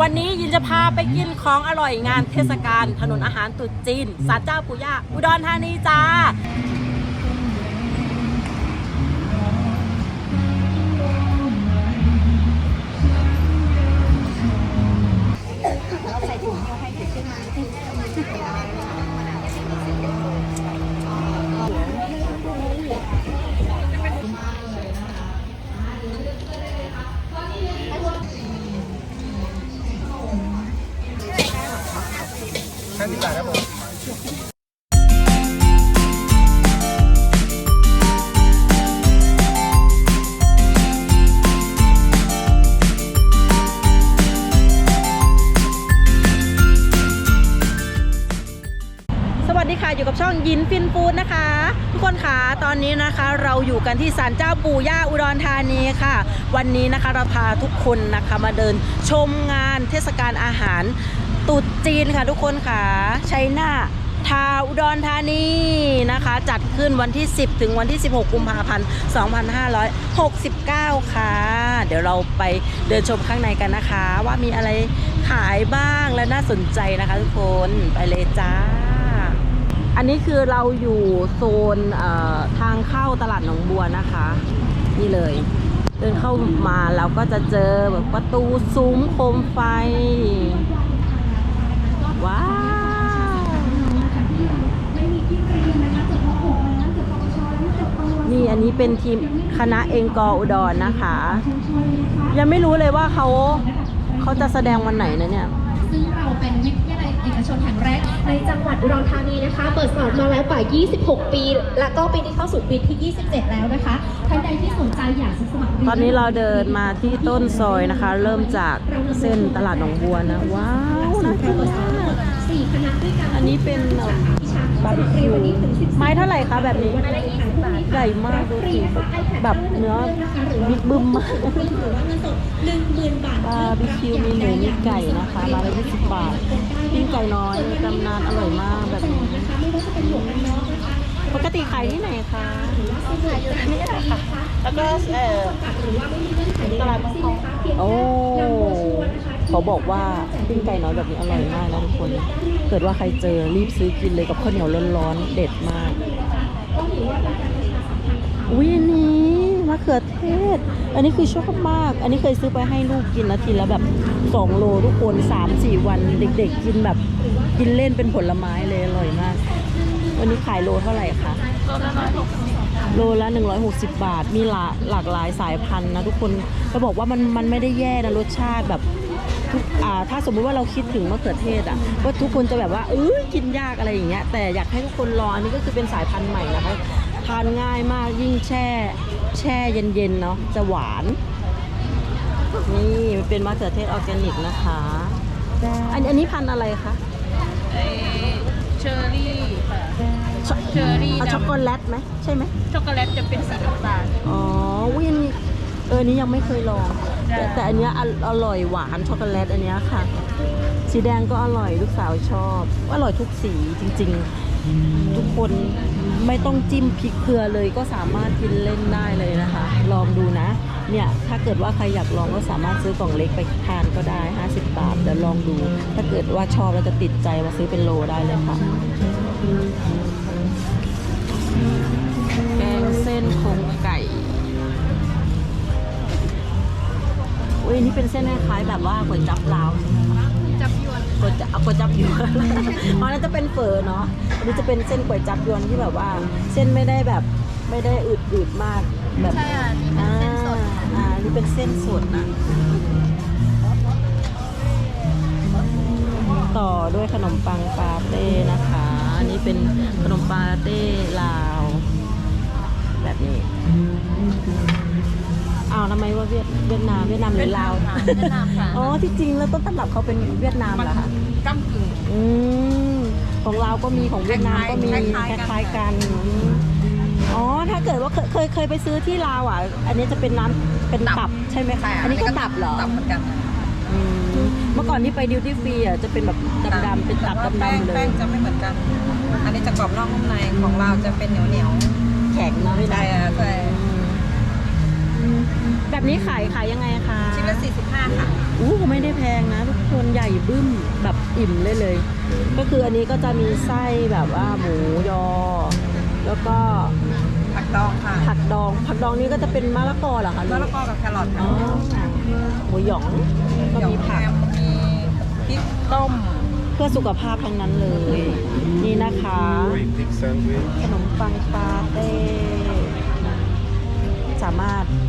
วันนี้ยินจะพาไปกินของอร่อยงานเทศกาลถนนอาหารตรุษจีนสาลเจ้าปู่ย่าอุดรธานีจ้า ดีค่ะอยู่กับช่องยินฟินฟูดนะคะ ทุกคนค่ะตอนนี้นะคะเราอยู่กันที่ศาลเจ้าปู่ย่าอุดรธานีค่ะ วันนี้นะคะเราพาทุกคนนะคะมาเดินชมงานเทศกาลอาหารตรุษจีนค่ะทุกคนค่ะชัยนาทาอุดรธานีนะคะ จัดขึ้นวันที่ 10 ถึงวันที่ 16 กุมภาพันธ์ 2569 ค่ะ เดี๋ยวเราไปเดินชมข้างในกันนะคะ ว่ามีอะไรขายบ้างและน่าสนใจนะคะทุกคนไปเลยจ้า อันนี้คือเราอยู่โซนทางเข้าตลาดหนองบัวนะคะ นี่เลย เดินเข้ามาเราก็จะเจอแบบประตูซุ้มโคมไฟ ว้าว นี่อันนี้เป็นทีมคณะเองกออุดรนะคะ ยังไม่รู้เลยว่าเขาเขาจะแสดงวันไหนนะเนี่ย ซึ่งเราเป็นวิทยาลัยเอกชนแห่งแรก ในจังหวัดอุดรธานีนะคะ เปิดสอนมาแล้วกว่า 26 ปี และก็ปีที่เข้าสู่ปีที่ 27 แล้วนะคะท่านใดที่สนใจอยากจะสมัครตอนนี้เราเดินมาที่ต้นซอยนะคะ เริ่มจากเส้นตลาดหนองบัวนะ ว้าวน่ากินมาก สี่คณะด้วยกันอันนี้เป็นเอ่อวิชาบาร์บีคิววันนี้ถึง10ไม้เท่าไหร่คะแบบนี้วันละ20บาทใหญ่มากดูสิแบบเนื้อบิ๊กบึ้มมากหรือว่าเงินสด10,000บาทบาร์บีคิวมีหมูมีไก่นะคะมาละ20บาทปิ้งไก่น้อยตำนานอร่อยมากแบบนี้นะคะไม่ว่าจะเป็นหมวกกันน็อกนะคะปกติขายที่ไหนคะขายอยู่ที่นี่แหละค่ะแล้วก็เออหรือว่าไม่มีเงื่อนไขใดๆทั้งสิ้นนะคะเพียงโอ้ เขาบอกว่าปิ้งไก่น้อยแบบนี้อร่อยมากนะทุกคน เกิดว่าใครเจอรีบซื้อกินเลยกับข้าวเหนียวร้อนๆเด็ดมากอุ้ยนี้มะเขือเทศ อันนี้คือชอบมาก อันนี้เคยซื้อไปให้ลูกกินนะทีละแบบ 2 โลทุกคน 3-4 วันเด็ก ๆ กินแบบกินเล่นเป็นผลไม้เลยอร่อยมาก วันนี้ขายโลเท่าไหร่คะ โลละ160 บาท มีหลาหลากหลายสายพันธุ์นะทุกคนจะบอกว่ามันมันไม่ได้แย่นะรสชาติแบบ ถ้าสมมุติว่าเราคิดถึงมะเขือเทศอะว่าทุกคนจะแบบว่าเอ้ยกินยากอะไรอย่างเงี้ยแต่อยากให้ทุกคนลองอันนี้ก็คือเป็นสายพันธุ์ใหม่นะคะทานง่ายมากยิ่งแช่ แช่เย็นๆเนาะจะหวาน นี่มันเป็นมะเขือเทศออร์แกนิกนะคะอันอันนี้พันธุ์อะไรคะเชอร์รี่ค่ะช็อกเชอร์รี่เอาช็อกโกแลตไหมใช่ไหมช็อกโกแลตจะเป็นสีน้ำตาลอ๋อวินเอออนนี้ยังไม่เคยลองแต่ได้ แต่อันเนี้ยออร่อยหวานช็อกโกแลตอันเนี้ยค่ะ สีแดงก็อร่อยลูกสาวชอบ อร่อยทุกสีจริง ๆ ทุกคนไม่ต้องจิ้มพริกเกลือเลยก็สามารถกินเล่นได้เลยนะคะ ลองดูนะ เนี่ยถ้าเกิดว่าใครอยากลองก็สามารถซื้อกล่องเล็กไปทานก็ได้ 50 บาทเดี๋ยวลองดู ถ้าเกิดว่าชอบแล้วจะติดใจมาซื้อเป็นโลได้เลยค่ะแกงเส้นโครง อุ้ยนี่เป็นเส้นคล้ายๆแบบว่าก๋วยจับลาวใช่ไหมคะจับยวนก๋วยจับก๋วยจับยวนเพราะนั้นจะเป็นเฝอเนาะอันนี้จะเป็นเส้นก๋วยจับยวนที่แบบว่า เส้นไม่ได้แบบไม่ได้อืดๆมากแบบใช่อะนี่เป็นเส้นสดอ่านี่เป็นเส้นสดนะต่อด้วยขนมปังปาเต้นะคะ อันนี้เป็นขนมปาเต้ลาว แบบนี้ อ้าวทำไมว่าเวียดเวียดนามเวียดนามหรือลาวเวียดนามค่ะอ๋อที่จริงแล้วต้นตำรับเขาเป็นเวียดนามเหรอคะก้ากึ่ง อืมของเราวก็มีของเวียดนามก็มีคคล้ายๆกันล้ายๆกันอืมอ๋อถ้าเกิดว่าเคยเคยเคยไปซื้อที่ลาวอะ อันนี้จะเป็นน้ำเป็นตับใช่ไหมคะอันนี้ก็ตับเหรอตับเหมือนกันอืมเมื่อก่อนที่ไปดิวตี้ฟรีอะจะเป็นแบบดำๆเป็นตับแต่ว่าแป้งดำๆเลแป้ยงจะไม่เหมือนกัน อันนี้จะกรอบนอกนุ่มในของเราจะเป็นเหนียวเหนียวแข็งนะพี่ๆนะ ใช่อะใช่อืม แบบนี้ขายขายยังไงคะชิ้นละ45 ค่ะ อู้ก็ไม่ได้แพงนะ ทุกคบึ้มแบบอิ่มเลยเลย ก็คืออันนี้ก็จะมีไส้แบบว่าหมูยอ แล้วก็ผักดองค่ะผักดอง ผักดองนี้ก็จะเป็นมะละกอเหรอคะมะละกอกับแครอทอ๋อค่ะหมูหยองก็หยองมีแฮผักมมีพริกต้ม เพื่อสุขภาพทั้งนั้นเลย นี่นะคะ Pig sandwich ขนมปังปาเต้สามารถมา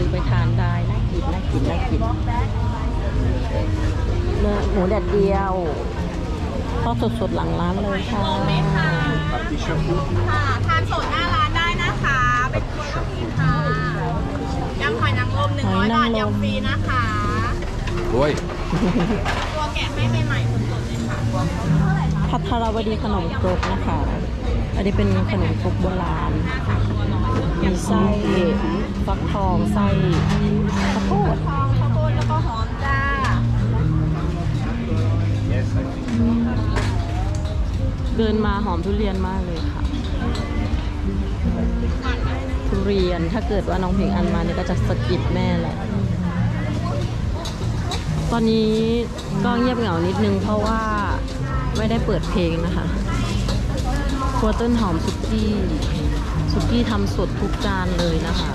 ซื้อไปทานได้น่ากินน่ากินน่ากินเนื้อหมูแดดเดียวทอดสดๆหลังร้านเลยค่ะ Artichoke food ค่ะทานสดหน้าร้านได้นะคะ เป็นตัวก็มีค่ะยำหอยนางรม100บาทยำฟรีนะคะ Oi ตัวแกะให้ใหม่ๆสดๆเลยค่ะพัทรวดีขนมครกนะคะ อันนี้เป็นขนมครกโบราณมี ไส้ฟักทองไส้ข้าวโพดทองข้าวโพดแล้วก็หอมจ้า เดินมาหอมทุเรียนมากเลยค่ะ ทุเรียนถ้าเกิดว่าน้องผิงอันมาเนี่ยก็จะสะกิดแม่แหละ ตอนนี้ก็เงียบเหงานิดนึงเพราะว่าไม่ได้เปิดเพลงนะคะครัวต้นหอมสุกี้ สุกี้ทำสดทุกจานเลยนะคะ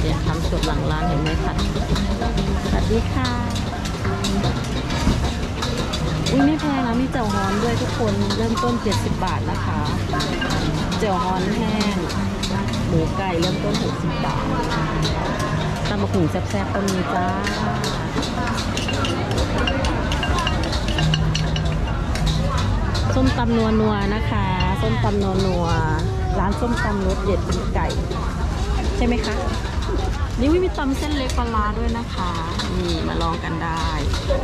เนี่ยทำสดหลังร้านเห็นไหมคะสวัสดีค่ะ อุ้ยไม่แพงนะมีเจียวฮอนด้วยทุกคนเริ่มต้น 70 บาทนะคะเจียวฮอนแห้งหมูไก่เริ่มต้น 60 บาทตำบักหุ่งแซ่บๆก็มีจ้าส้มตำนัวนัวๆนะคะ ส้มตำนัวนัวๆ ร้านส้มตำรสเด็ดไก่ ใช่ไหมคะ นี่มีตำเส้นเล็กปลาด้วยนะคะ นี่มาลองกันได้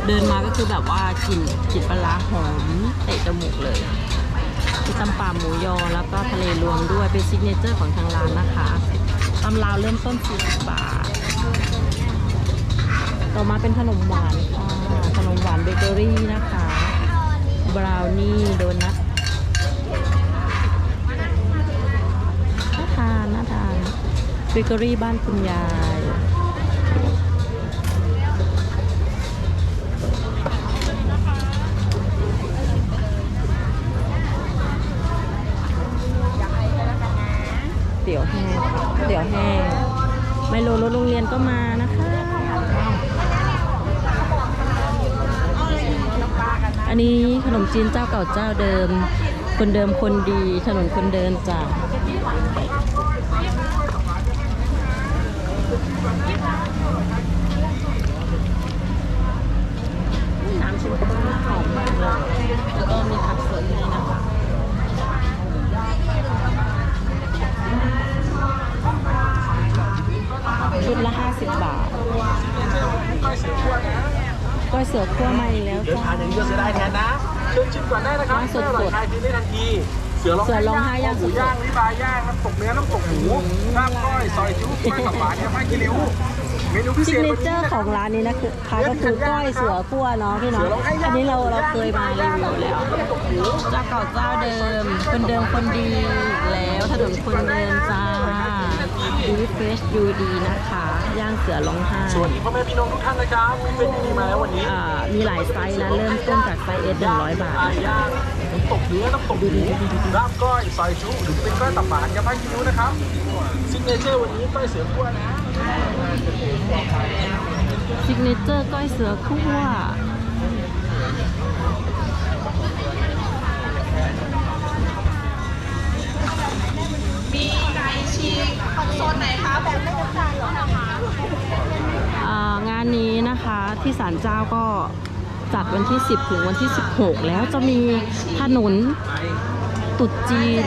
เดินมาก็คือแบบว่ากลิ่นกลิ่นปลาร้าหอมเตะจมูกเลยมีตำป่าหมูยอแล้วก็ทะเลรวมด้วยเป็นซิกเนเจอร์ของทางร้านนะคะตำลาวเริ่มต้น40บาทต่อมาเป็นขนมหวานค่ะขนมหวานเบเกอรี่นะคะ บราวนี่โดนัทน่าทานน่าทาน เบเกอรี่บ้านคุณยายเตี๋ยวแห้งเตี๋ยวแห้งไมโลรถโรงเรียนก็มานะคะ อันนี้ขนมจีนเจ้าเก่าเจ้าเดิม คนเดิมคนดีถนนคนเดินจ้ะน้ำชิมก็หอมมากเลย แล้ว ก็มีผักสดให้นะคะชุดละ 50 บาทก้อยเสือคั่วมาอีกแล้วเดินจ้า ทางอย่างนี้ก็เสียได้แทนนะเชิญชิมก่อนได้นะครับร้านสดๆไม่อร่อยคลายคืนได้ทันทีเสือร้องเสือร้องไห้ย่างหมูสดๆ ย่างลิบายย่างน้ำตกเนื้อน้ำตกหมูลาบก้อยซอยจุ๊บก้อยตับหวานเนี่ยไม่กิริ้ว เมนูพิเศซิกษเนวันเจอนี้ร์นะขครัอบงร้านนี้นะคือค่ะก็คือก้อยเสือคั่วเนาะพี่เนาะอันนี้เราเราเคยมารีวิวแล้วเจ้าเก่าเจ้าเดิม คนเดิมคนดีอีกแล้วถนนคนเดินจ้าดูเฟสยูดีนะคะ ย่างเสือร้องไห้สวัสดีพ่อแม่พี่น้องทุกท่านนะครับมีเป็นดีมาแล้ววันนี้อ่ามีหลายไซส์นะเริ่มต้นจากไซส์เอสหนึ่งร้อยบาทอ่ย่างน้ำตกเนื้อน้ำตกหมูลาบก้อยซอยจุ๊บหรือเป็นก้อยตับหวานยังไม่กิริ้วนะครับซิกเนเจอร์วันนี้ก้อยเสือขั้วนะ ซิกเนเจอร์ก้อยเสือคั่วมีไก่ฉีกของโซนไหนคะแบบไม่ต้องการหรอนะคะอ่างานนี้นะคะที่ศาลเจ้าก็จัดวันที่ 10 ถึงวันที่ 16 แล้วจะมีถนนตรุดจีน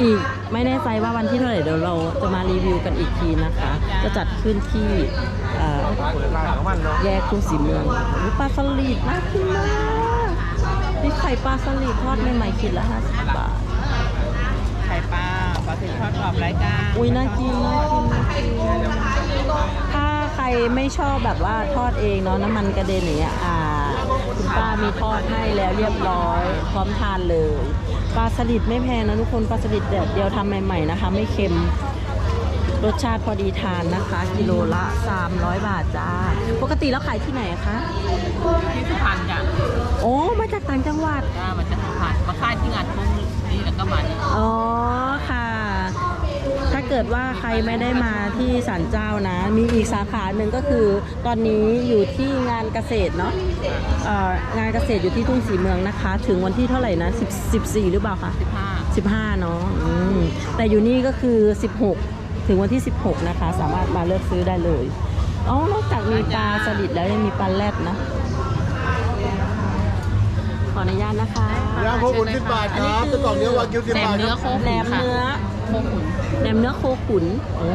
อีกไม่แน่ใจว่าวันที่เท่าไหร่เดี๋ยวเราจะมารีวิวกันอีกทีนะคะ จะจัดขึ้นที่เอ่อแยกทุ่งสีเมืองอุ๊ยปลาสลิดน่ากินมากนี่ไข่ปลาสลิดทอดใหม่ๆขีดละ50บาทไข่ปลาปลาถึงทอดกรอบไร้กลางอุ้ยน่ากินน่ากินน่ากินถ้าใครไม่ชอบแบบว่าทอดเองเนาะน้ำมันกระเด็นอย่างเงี้ยอ่าคุณป้ามีทอดให้แล้วเรียบร้อย พร้อมทานเลย ปลาสลิดไม่แพงนะทุกคนปลาสลิดแดดเดียวทำใหม่ๆนะคะ ไม่เค็ม รสชาติพอดีทานนะคะ กิโลละ 300 บาทจ้า ปกติแล้วขายที่ไหนคะที่สุพรรณจ้ะโอ้มาจากต่างจังหวัดจ้ามาจากสุพรรณมาค่ายที่งานทุ่งนี้แล้วก็มานี่อ๋อค่ะ ถ้าเกิดว่าใครไม่ได้มาที่ศาลเจ้านะ มีอีกสาขาหนึ่งก็คือ ตอนนี้อยู่ที่งานเกษตรเนาะเอ่องานเกษตรอยู่ที่ทุ่งสีเมืองนะคะ ถึงวันที่เท่าไหร่นะ10 14 หรือเปล่าคะสิบห้า15เนาะอืมแต่อยู่นี่ก็คือ 16 ถึงวันที่ 16 นะคะ สามารถมาเลือกซื้อได้เลยอ๋อนอกจากมีปลาสลิดแล้วยังมีปลาแรดนะ ขออนุญาตนะคะย่างโคขุนสิบบาทครับจะกล่องเนื้อวากิวสิบแหนบามทเนื้อครับโคแหนขุนมค่ะเนื้อโคขุนแหนมเนื้อโคขุนโอ้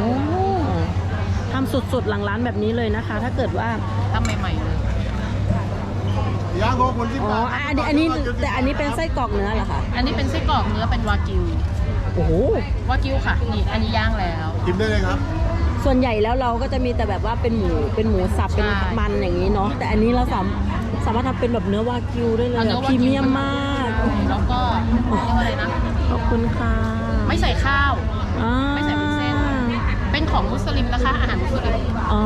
ทำสดๆหลังร้านแบบนี้เลยนะคะ ถ้าเกิดว่า ทำใหม่ๆเลยย่างโคขุนสิบอ๋อบาทอันนี้อันนี้แต่อันนี้เป็นไส้กรอกเนื้อเหรอคะ อันนี้เป็นไส้กรอกเนื้อเป็นวากิว โอ้โหวากิวค่ะนี่อันนี้ย่างแล้วชิมได้เลยครับ ส่วนใหญ่แล้วเราก็จะมีแต่แบบว่าเป็นหมูเป็นหมูสับเป็นใช่มันอย่างนี้เนาะแต่อันนี้เราสามสามารถทำเป็นแบบเนื้อวากิวได้เลยเอาเนื้อะอพวารีกิวเมียมมากแล้วก็เรียกว่าอะไรนะขอบคุณค่ะ ไม่ใส่ข้าวอ่าไม่ใส่วุ้นเส้นเป็นของมุสลิมนะคะอาหารมุสลิมอ๋อ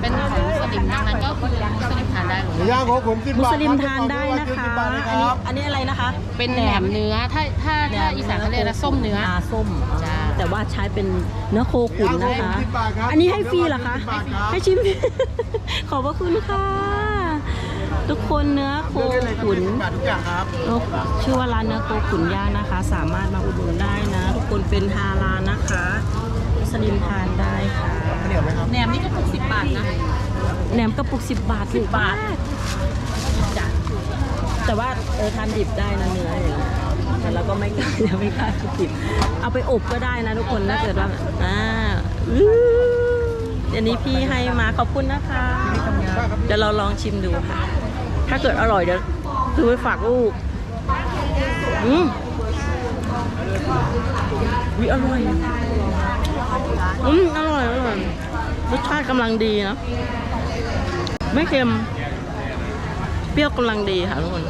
เป็นของมุสลิมดังนั้นก็คือมุสลิมทานได้เลยย่างโคขุนสิบมุบาทสลิมรับทานได้นะคะจกล่องเอวากิว10บาทเลยคอันนี้รับอันนี้อะไรนะคะ เป็นแหนมเนื้อถ้าถ้าถ้าอีสานเขาเรียกนะส้มเนื้อาส้มจ้า แต่ว่าใช้เป็นเนื้อโคขุนนะคะย่างโคขุน10บาทครับอันนี้ให้ฟรีเหรอคะ10บาทครับให้ชิม ขอบพระคุณค่ะ ทุกคนเนื้อโคเลือกได้เลยครับขุนสิบบาททุกอย่างครับ ชื่อว่าร้านเนื้อโคขุนย่างนะคะ สามารถมาอุดหนุนได้นะ ทุกคนเป็นฮาลาลนะคะ มุสลิมทานได้ค่ะข้าว เหนียวไหมครับแหนมนี่ก็ปลุกสิบบาทนะแหนมกระปุก 10 บาทถูกบาทจ้ะแต่ว่าเออทานดิบได้นะเนื้ออย่างเงี้ยแต่เราก็ไม่กล้ายังไม่กล้าดิบเอาไปอบก็ได้นะทุกคนถ้าเกิดว่าอ่าอื้อเดี๋ยวนี้พี่ให้มาขอบคุณนะคะ เดี๋ยวเราลองชิมดูค่ะ ถ้าเกิดอร่อยเดี๋ยวซื้อไปฝากลูกอืมวิอร่อย อืมอร่อยอร่อยรสชาติกำลังดีนะ ไม่เค็ม เปรี้ยวกำลังดีค่ะทุกคน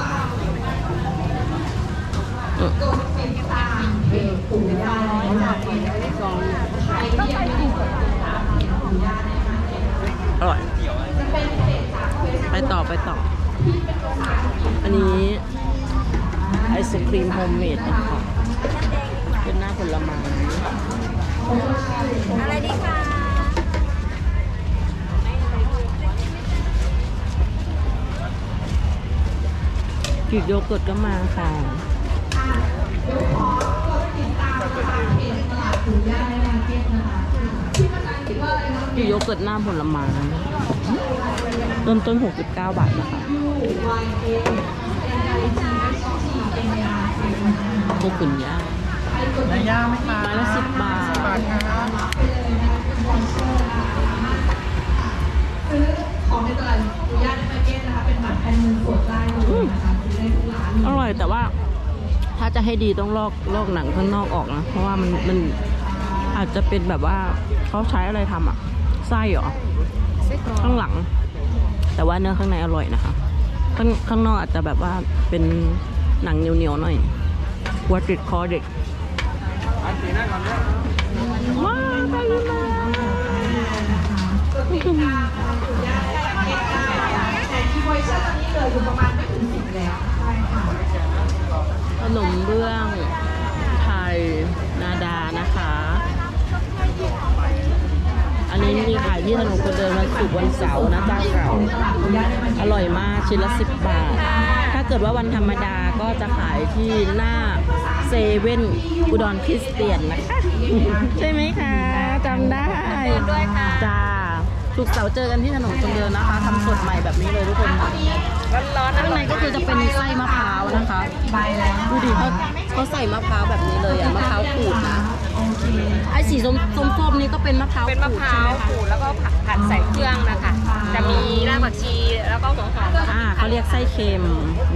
อร่อย ไปต่อไปต่อ อันนี้ไอศครีมโฮมเมดนะคะเป็นหน้าผลไม้ อะไรดีคะกรีกโยเกิร์ตก็มาค่ะกรีกโยเกิร์ตหน้าผลไม้เริ่มต้น 69 บาทนะคะพวกคุณย่า งไหนย่างไหมคะไม้ละสิบบาทบาทครับอร่อยแต่ว่า ถ้าจะให้ดีต้องลอกลอกหนังข้างนอกออกนะ เพราะว่ามันมันอาจจะเป็นแบบว่าเขาใช้อะไรทำอะไส้เหรอข้างหลัง แต่ว่าเนื้อข้างในอร่อยนะคะ ข้างข้างนอกอาจจะแบบว่าเป็นหนังเหนียวๆหน่อยกลัวติดคอเด็ก ว้าวไปมาขนมเบื้องไทยนาดานะคะ อันนี้มีขายที่ถนนคนเดินวันศุกร์วันเสาร์นะเจ้าเก่าอร่อยมากชิ้นละสิบบาท ถ้าเกิดว่าวันธรรมดาก็จะขายที่หน้า เซเว่นอุดรคริสเตียนนะคะ ใช่ไหมคะจำได้ด้วยค่ะจ้าศุกร์เสาร์เจอกันที่ถนนคนเดินนะคะทำสดใหม่แบบนี้เลยทุกคนร้อนๆข้างในก็คือจะเป็นไส้มะพร้าวนะคะดูดิเขาเขาใส่มะพร้าวแบบนี้เลยอะมะพร้าวขูดนะไอ้สีส้มส้มๆนี่ก็เป็นมะพร้าวเป็นมะพร้าวขูดใช่ไหมคะขูดแล้วก็ผัดผัดใส่เครื่องนะคะ จะมีรากผักชีแล้วก็หัวหอมอ่าเขาเรียกไส้เค็ม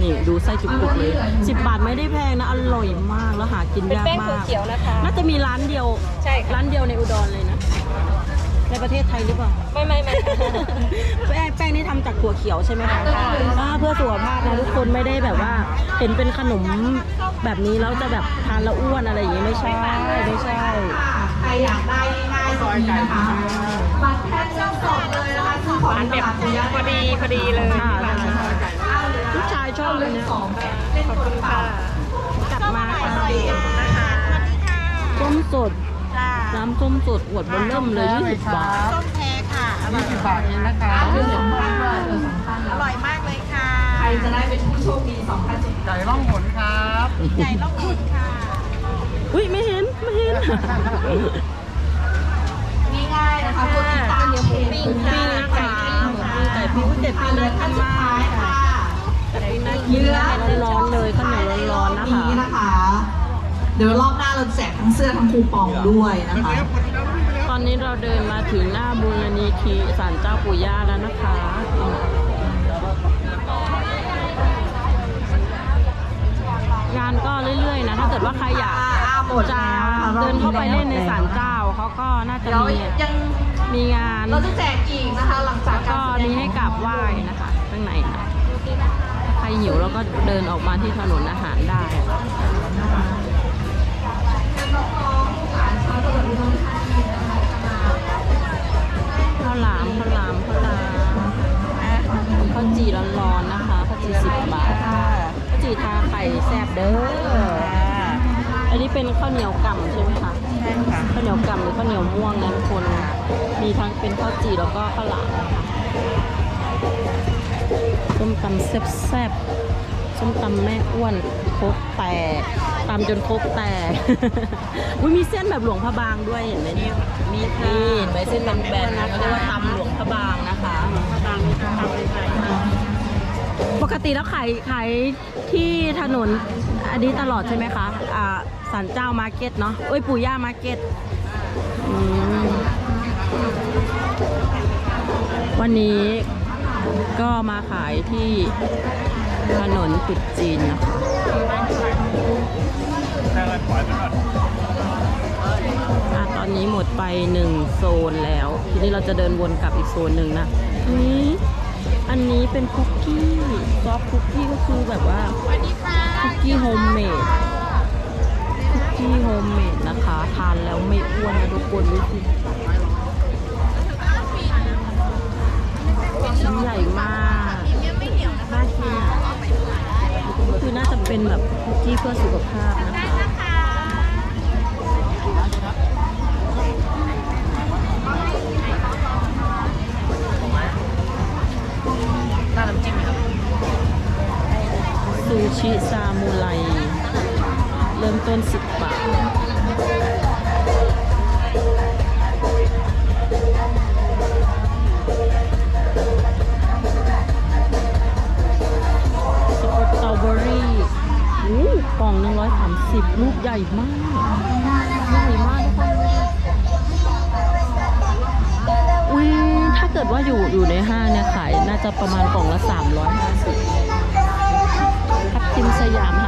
นี่ดูไส้จุกๆเลยสิบบาทไม่ได้แพงนะ อร่อยมากแล้วหากินเป็นยากแป้งมาถั่วกเขียวนะคะ น่าจะมีร้านเดียว ใช่ค่ะ ร้านเดียวในอุดรเลยนะ ในประเทศไทยหรือเปล่า ไม่ไม่ไม่ แป้งแป้งนี่ทำจากถั่วเขียวใช่ไหมคะอ่าเพื่อสุขภาพนะทุกคนไม่ได้แบบว่า เห็นเป็นขนมแบบนี้แล้วจะแบบทานแล้วอ้วนอะไรอย่างงี้ไม่ใช่ไม่ใช่อยากได้ง่ายๆตรงนี้นะคะบัตรแค่เงินสดเลยนะคะ ซื้อของอันในแบตบลาดปุยะพอดีพอดีเลยค่ะค่ะลูกชายชอบเลยเนี่ยสองแบบเล่นขอบตัวคุณเปล่าค่ะกลับมาค่ะนะคะส้มสด จ้าน้ำส้มสดขวดเบนเริ่มเลย20บาท ส้มแท้ค่ะอร่อย20บาทเองนะคะเรื่องสำคัญด้วยเรื่องสำคัญอร่อยมากเลยค่ะใครจะได้เป็นผู้โชคดีสองท่านสุดไก่ล่องหนครับใหญ่ล่องหนค่ะ อุ้ยไม่เห็น ไม่เห็น ง่ายๆนะคะกดติดตามเพจปิ้งนะ คะไก่ปิ้งเจ็ดปิ้งน่ากินมากค่ะไก่ปิ้งน่ากินนะร้อนๆเลยข้าวเหนียวร้อนๆนะคะนี้นะคะ เดี๋ยวรอบหน้าเราแจกทั้งเสื้อทั้งคูปองด้วยนะคะ ตอนนี้เราเดินมาถึงหน้าบูรณีคีศาลเจ้าปู่ย่าแล้วนะคะงานก็เรื่อยๆนะ ถ้าเกิดว่าใครอยาก หมดจะแล้วค่ะเดินเข้าไปเล่นในศาลเจ้าเขาก็น่าจะเดี๋ยวมียังมีงานเราจะแจกอีกนะคะ หลังจากก็การแสดงมีให้กราบไหว้นะคะข้างในนะใครหิวแล้วก็เดินออกมาที่ถนนอาหารได้ ข้าวหลามข้าวหลามข้าวหลามข้าวจีร้อนๆนะคะข้าวจีสิบบาทข้าวจีทาไข่แซ่บเด้อ อันนี้เป็นข้าวเหนียวก่ำใช่ไหมคะใช่ค่ะข้าวเหนียวก่ำหรือข้าวเหนียวม่วงนะทุกคน มีทั้งเป็นข้าวจีแล้วก็ข้าวหลามนะคะส้มตำแซ่บๆส้มตำแม่อ้วนโคกแตกตำจนโคกแตก อุ้ยมีเส้นแบบหลวงพระบางด้วยเห็นไหมนี่มีนี่เห็นไหมเส้นแบนๆนะเขาเรียกว่าตำหลวงพระบางนะคะหลวงพระบางนี่ตำเป็นไงปกติแล้วขายขายที่ถนนอันนี้ตลอดใช่ไหมคะ อ่า สันเจ้ามาร์เก็ตเนาะเอ้ยปู่ย่ามาร์เก็ตวันนี้ก็มาขายที่ถนนตรุดจีนนะคะตอนนี้หมดไปหนึ่งโซนแล้ว ทีนี้เราจะเดินวนกลับอีกโซนหนึ่งนะนี่อันนี้เป็นคุกกี้ซอฟคุกกี้ก็คือแบบว่าคุกกี้โฮมเมด คุกกี้โฮมเมดนะคะ ทานแล้วไม่อ้วนนะทุกคนดูสิชิ้นใหญ่มากน่ากินอะคือน่าจะเป็นแบบคุกกี้เพื่อสุขภาพนะคะซูชิซามูไร เริ่มต้น 10 บาท สตรอเบอรี่อู้กล่องหนึ่งร้อยสามสิบลูกใหญ่มากใหญ่มากทุกคนอุ้ยถ้าเกิดว่าอยู่อยู่ในห้างเนี่ยขาย น่าจะประมาณกล่องละ 350ทับทิมสยาม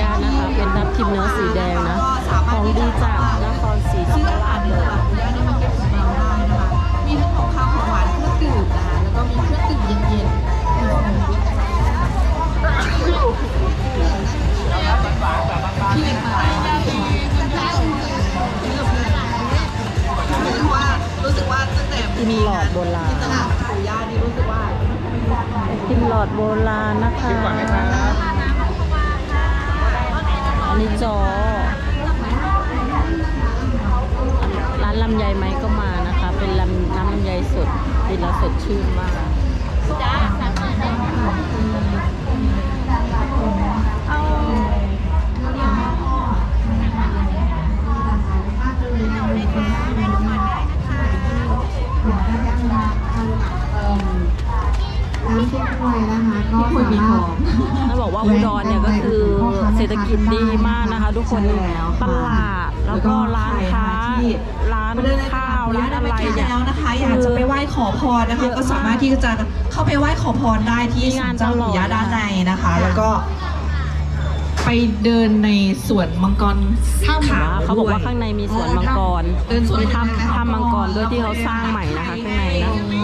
หาทานยากนะคะ เป็นทับทิมเนื้อสีแดงนะ ของดีจากนครศรีธรรมราช น้ำซุปด้วยนะคะ ก็สามารถถ้าบอกว่าอุดรเนี่ยก็คือเศรษฐกิจดีมากนะคะ ทุกคนใช่แล้วตค่ะลาดแล้วก็ร้านค้าร้านข้าวร้านอะไรเนี่ยแล้วนะคะอยากจะไปไหว้ขอพรนะคะ ก็สามารถที่จะเข้าไปไหว้ขอพรได้ที่มีศางานลเจ้าตลอดปู่ย่าด้านในนะคะ แล้วก็ไปเดินในสวนมังกรข้าวขาวเขาบอกว่าด้วยข้างในมีสวนมังกรเดินสวนมีมังกรทำทำมังกรด้วยที่เขาสร้างใหม่นะคะข้างในนะ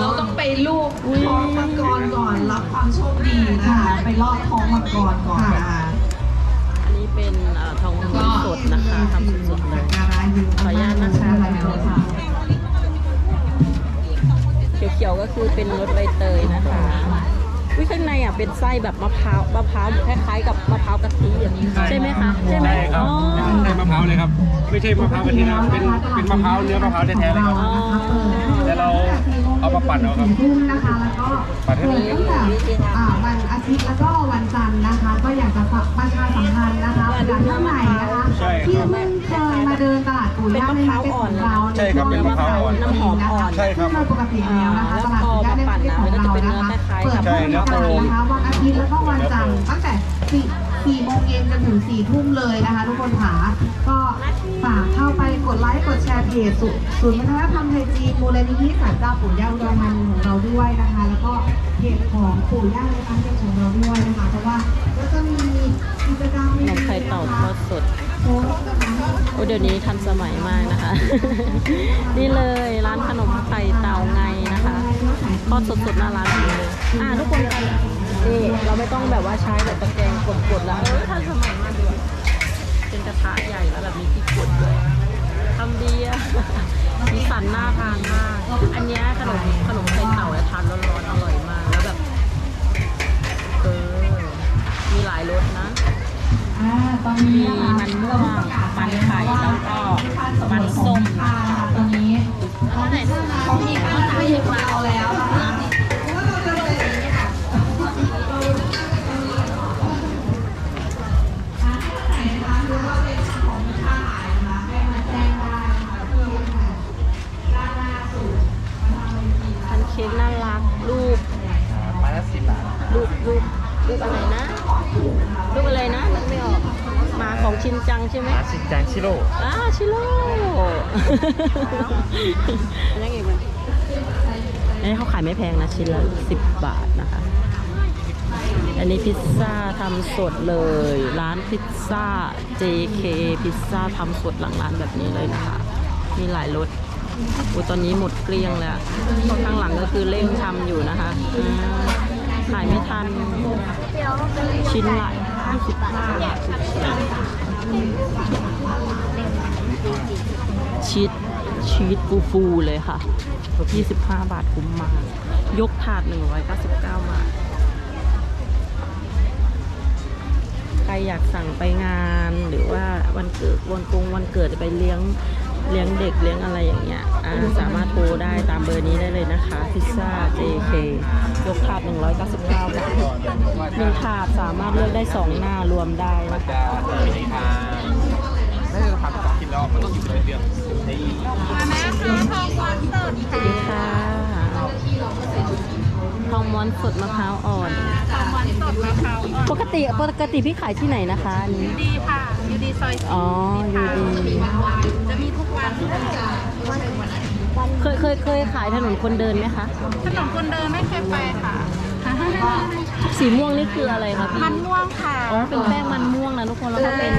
เราต้องไปลูกอุ๊ยท้องมังกรก่อนรับความโชคดีนะคะ ไปลอดท้องมังกรก่อนนะคะอันนี้เป็นเอ่อทองม้วนสดนะคะทำสดๆเลยการายูขออนุญาตนะคะใช่แล้วค่ะเขียวๆก็คือเป็นรสใบเตยนะคะวิข้างในอะเป็นไส้แบบมะพร้าวมะพร้าวคล้ายๆกับมะพร้าวกะทิอะใช่ไหมคะใช่ไหมใช่ครับอ๋อใช่มะพร้าวเลยครับ ไม่ใช่มะพร้าวกะทินะครับเป็นเป็นมะพร้าวเนื้อมะพร้าวแท้ๆเลยครับอ๋อแต่เรา เอามาปั่นเอาครับทุ่มนะคะ แล้วก็ปั่นให้เปิมันดตั้งแต่อ่าวันอาทิตย์แล้วก็วันจันทร์นะคะ ก็อยากจะฝากประชาสัมพันธ์นะคะเผื่อท่านไหนนะคะใช่ครับที่เพิ่งเคยมาเดินตลาดปู่ย่าในมาร์เก็ตของเราใช่ครับเป็นมะพร้าวอ่อนน้ำหอมอ่อนใช่ครับโดยปกติแล้วนะคะตลาดปู่ย่าในมาร์เก็ตของเรานะคะเปิดใช่ให้บเนื้ริอโฟการมนะคะวันอาทิตย์แล้วก็วันจันทร์ตั้งแต่สี่สี่โมงเย็นจนถึงสี่ทุ่มเลยนะคะ ทุกคนค่ะก็ ฝากเข้าไปกดไลค์กดแชร์เพจศูศูนย์วัฒนธรรมไทยจีนมูลนิธิศาลเจ้าปู่ย่าอุดรธานีของเราด้วยนะคะ แล้วก็เพจของปู่ย่าในบ้านเกิดของเราด้วยนะคะเพราะว่าก็จะมีกิจกรรมขนมไข่เต่าทอดสดโอ้เดี๋ยวนี้ทันสมัยมากนะคะ นี่เลยร้านขนมไข่เต่าไงนะคะทอดสดๆหน้าร้านนี้เลยอ่าทุกคนกันนี่เราไม่ต้องแบบว่าใช้แบบตะแกรงกดๆแล้วเออทันสมัยมากด้วย เป็นกระทะใหญ่แล้วแบบมีที่กดด้วยทำดีอะมีสันน่าทานมาก อันเนี้ยขนมขนมไข่เต่าเนี่ยทานร้อนๆอร่อยมาก แล้วแบบเออมีหลายรสนะอ่าตอนนี้นะคะมันม่วงมันไข่แล้วก็มันส้มค่ะตอนนี้ตอนนี้เขามีการขยับมาเอาแล้ว รูปรูปอะไรนะรูปอะไรนะนึกไม่ออกหมาของชินจังใช่ไหมสิบจานชิโร่อ้าชิโร่ยังไงมันนี่เขาขายไม่แพงนะชิ้นละสิบบาทนะคะ อันนี้พิซซ่าทำสดเลย ร้านพิซซ่า JK พิซซ่าทำสดหลังร้านแบบนี้เลยนะคะ มีหลายรสอุยตอนนี้หมดเกลี้ยงแล้ว ข้างหลังก็คือเร่งทำอยู่นะคะอืม ขายไม่ทัน ชิ้นละ20บาทชีสชีสฟูๆเลยค่ะ 25 บาทคุ้มมาก ยกถาด 199 บาท ใครอยากสั่งไปงานหรือว่าวันเกิดวันกงวันเกิดไปเลี้ยง เลี้ยงเด็กเลี้ยงอะไรอย่างเงี้ยอ่าสามารถโทรได้ตามเบอร์นี้ได้เลยนะคะ พิซซ่า JK ยกถาด 199 บาทหนึ่งถาดสามารถเลือกได้ 2 หน้ารวมได้นะคะไม่ได้ผัดกินแล้วมันต้องอยู่ในเรื่องในสวัสดีค่ะ ทองม้อนสดมะพร้าวอ่อนวันสดมะพร้าวอ่อนปกติปกติพี่ขายที่ไหนนะคะอันนี้ ดีค่ะยูดีซอยสี่อ๋ออยู่ดี จะมีทุกวันเคยเคยเคยขายถนนคนเดินไหมคะขนมคนเดินไม่เคยไปค่ะ สีม่วงนี่คืออะไรคะพี่มันม่วงค่ะ อ๋อเป็นแป้งมันม่วงนะทุกคนแล้วก็เป็น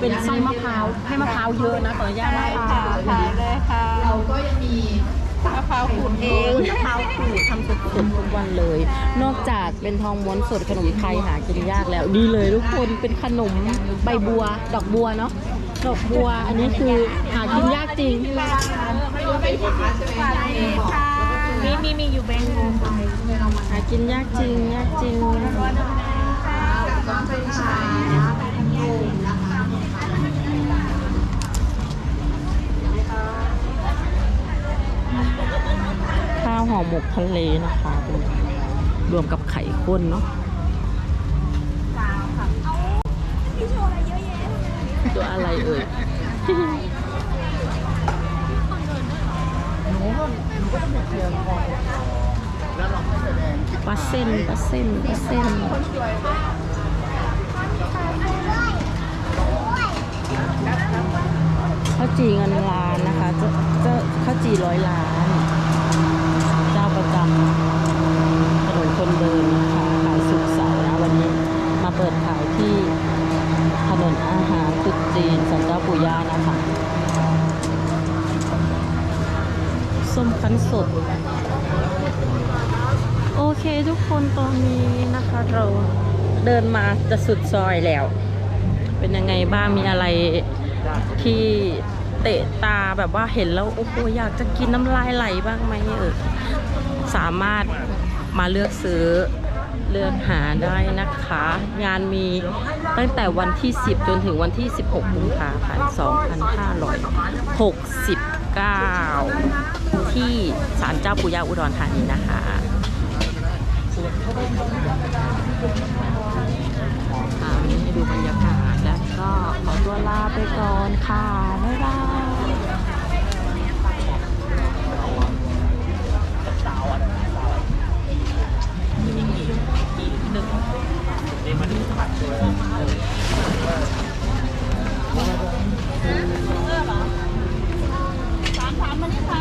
เป็นไส้มะพร้าวให้มะพร้าวเยอะนะขออนุญาตใช่มะพค่ะร้าวขายเลยค่ะ เราก็ยังมีมะพ ร้าวขูดเองมะพร้าวขูดทำสดๆทุกวันเลย นอกจากเป็นทองม้วนสดขนมไทยหากินยากแล้วดีเลยทุกคนเป็นขนมใบบัว ดอกบัวเนาะดอกบัวอันนี้คือหากินยากจริงมีมีมีอยู่แบงค์หากินยากจริงยากจริงาวห่อหมกทะเลนะคะเป็นรวมกับไข่ข้นเนาะตัวอะไรเอ่ยปลาเส้นปลาเส้นปลาเส้นข้าวจีเงินล้านนะคะเจ้าเจ้าข้าวจีร้อยล้านเจ้าประจำถนนคนเดินนะคะขายสุกเสาร์นะวันนี้มาเปิดขายที่ถนนอาหารตุดจีนสันเจ้าปู่ย่านะคะส้มคั้นสด โอเคทุกคนตอนนี้นะคะเราเดินมาจะสุดซอยแล้ว เป็นยังไงบ้างมีอะไรที่เตะตาแบบว่าเห็นแล้ว โอ้โหอยากจะกินน้ำลายไหลบ้างไหมเออ สามารถมาเลือกซื้อเลือกหาได้นะคะ งานมีตั้งแต่วันที่ 10 จนถึงวันที่ 16กุมภาพันธ์2569 ที่ศาลเจ้าปู่ย่าอุดรธานีนะคะค่ะวันนี้ให้ดูบรรยากาศแล้วก็ขอตัวลาไปก่อนค่ะ บ๊ายบาย ดึงมาด้วยค่ะสามสามมานี่ค่ะ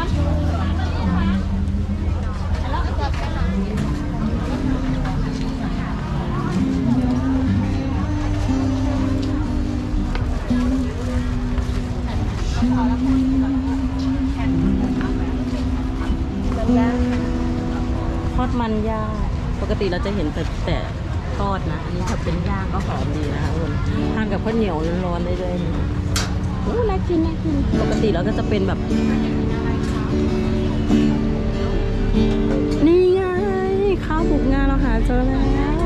แล้วทอดมันย่า ปกติเราจะเห็นแต่แต่ทอดนะ อันนี้ถ้าเป็นย่างก็หอมดีนะคะคุณทานกับข้าวเหนียวร้อนๆได้ด้วยนะโอ้น่ากินน่ากิน ปกติเราก็จะเป็นแบบ นี่ไงข้าวบุกงานเราหาเจอแล้ว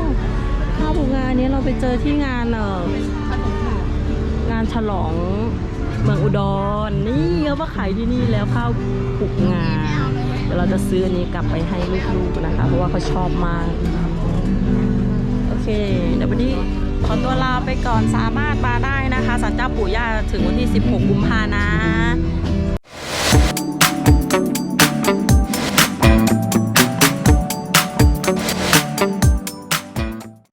ข้าวบุกงานนี้เราไปเจอที่งานเอองานฉลองเมืองอุดร นี่เขามาขายที่นี่แล้วข้าวบุกงาน เดี๋ยวเราจะซื้ออันนี้กลับไปให้ลูกๆนะคะ เพราะว่าเขาชอบมาก โอเค เดี๋ยววันนี้ขอตัวลาไปก่อนสามารถมาได้นะคะสันเจ้าปู่ย่าถึงวันที่ 16 กุมภานะ